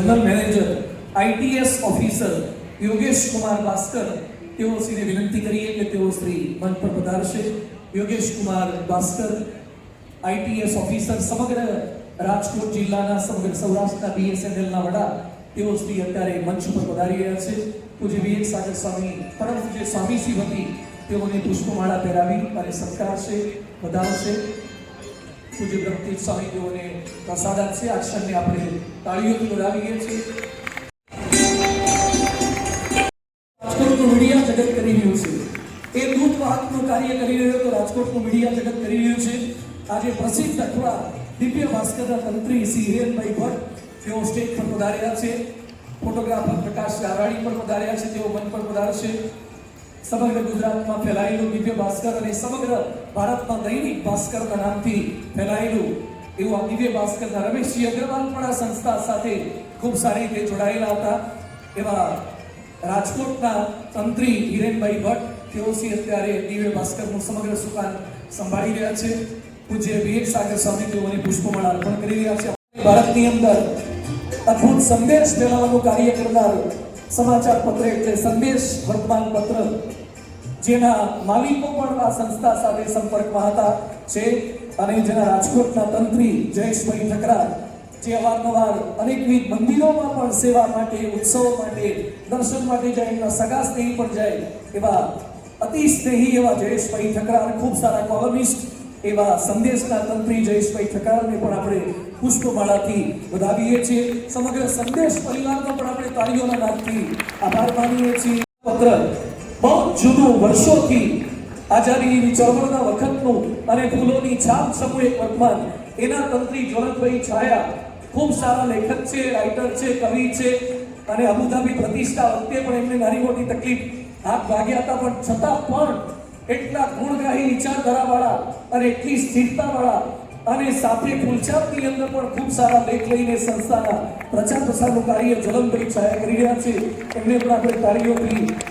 General manager ITS officer Yogesh Kumar Bhaskar તેઓ શ્રીને વિનંતી કરીએ કે તેઓ શ્રી મંચ પર પધારશે. યોગેશ કુમાર ભાસ્કર આઈટીએસ ઓફિસર સમગ્ર રાજકોટ જિલ્લાના, સમગ્ર સૌરાષ્ટ્રના બીએસએનએલના વડા, તેઓ શ્રી અત્યારે મંચ પર પધારી રહ્યા છે. પૂજ્ય વિવેક સાગર સ્વામી, પરમ પૂજ્ય સ્વામી શ્રી હતી તેઓને પુષ્પમાળા પહેરાવી અને સત્કારશે વધાવશે પૂજ્ય બ્રહ્મતીર્થ સ્વામીજીઓને પ્રસાદ આપશે આ ક્ષણને આપણે તાળીઓથી વધાવીએ છીએ. મીડિયા જગત કરી રહ્યું છે. એ દૂતવાહકનું કાર્ય કરી રહ્યો તો રાજકોટનું મીડિયા જગત કરી રહ્યું છે. આજે પ્રસિદ્ધ અથવા દિવ્ય ભાસ્કરના તંત્રી શ્રી હિરેનભાઈ ભટ્ટ તેઓ સ્ટેજ પર છે. ફોટોગ્રાફર પ્રકાશ ગારાણી પર પધાર્યા છે. તેઓ મન પર પધારશે. સમગ્ર ગુજરાતમાં ફેલાયેલું દિવ્ય ભાસ્કર અને સમગ્ર ભારતમાં દૈનિક ભાસ્કરના નામથી ફેલાયેલું એવું આ દિવ્ય ભાસ્કરના રમેશજી અગ્રવાલ પણ આ સંસ્થા સાથે ખૂબ સારી રીતે જોડાયેલા હતા. એવા રાજકોટના તંત્રી હિરેનભાઈ ભટ્ટ, તેઓ સી અત્યારે દિવ્ય ભાસ્કરનું સમગ્ર સુકાન સંભાળી રહ્યા છે. પૂજ્ય વિવેક સાગર સ્વામી તેઓને પુષ્પમાળા અર્પણ કરી રહ્યા છે. ભારતની અંદર અદ્ભુત સંદેશ ફેલાવવાનું કાર્ય કરનાર સમાચાર પત્ર એટલે સંદેશ વર્તમાન પત્ર જેના માલિકો પણ આ સંસ્થા સાથે સંપર્કમાં હતા. છે અને જેના રાજકોટના તંત્રી જયેશભાઈ ઠકરા જે અવારનવાર અનેકવિધ મંદિરોમાં પણ સેવા માટે, ઉત્સવ માટે, દર્શન માટે જાય, એમના સગા સ્નેહી પણ જાય એવા અતિ સ્નેહી એવા જયેશભાઈ ઠકરાર, ખૂબ સારા કોલમિસ્ટ એવા સંદેશના તંત્રી જયેશભાઈ ઠકરારને પણ આપણે પુષ્પમાળાથી વધાવીએ છીએ. સમગ્ર સંદેશ પરિવારનો પણ આપણે તાળીઓના નાદથી આભાર માનીએ છીએ. જૂનું વર્ષોથી આઝાદીની ચળવળના વખતનું અને ફૂલોની છાપ સમૂહ એક વર્તમાન. એના તંત્રી જોરતભાઈ છાયા ખૂબ સારા લેખક છે રાઇટર છે, કવિ છે અને અબુધાબી પ્રતિષ્ઠા વખતે પણ એમને નાની મોટી તકલીફ હાથ ભાગ્યા હતા. પણ છતાં પણ એટલા ગુણગ્રાહી વિચારધારાવાળા અને એટલી સ્થિરતાવાળા અને સાથે ફૂલછાપની અંદર પણ ખૂબ સારા લેખ લઈને સંસ્થાના પ્રચાર પ્રસારનું કાર્ય જ્વલંતભાઈ છાયા કરી રહ્યા છે. એમને પણ આપણે તાળીઓથી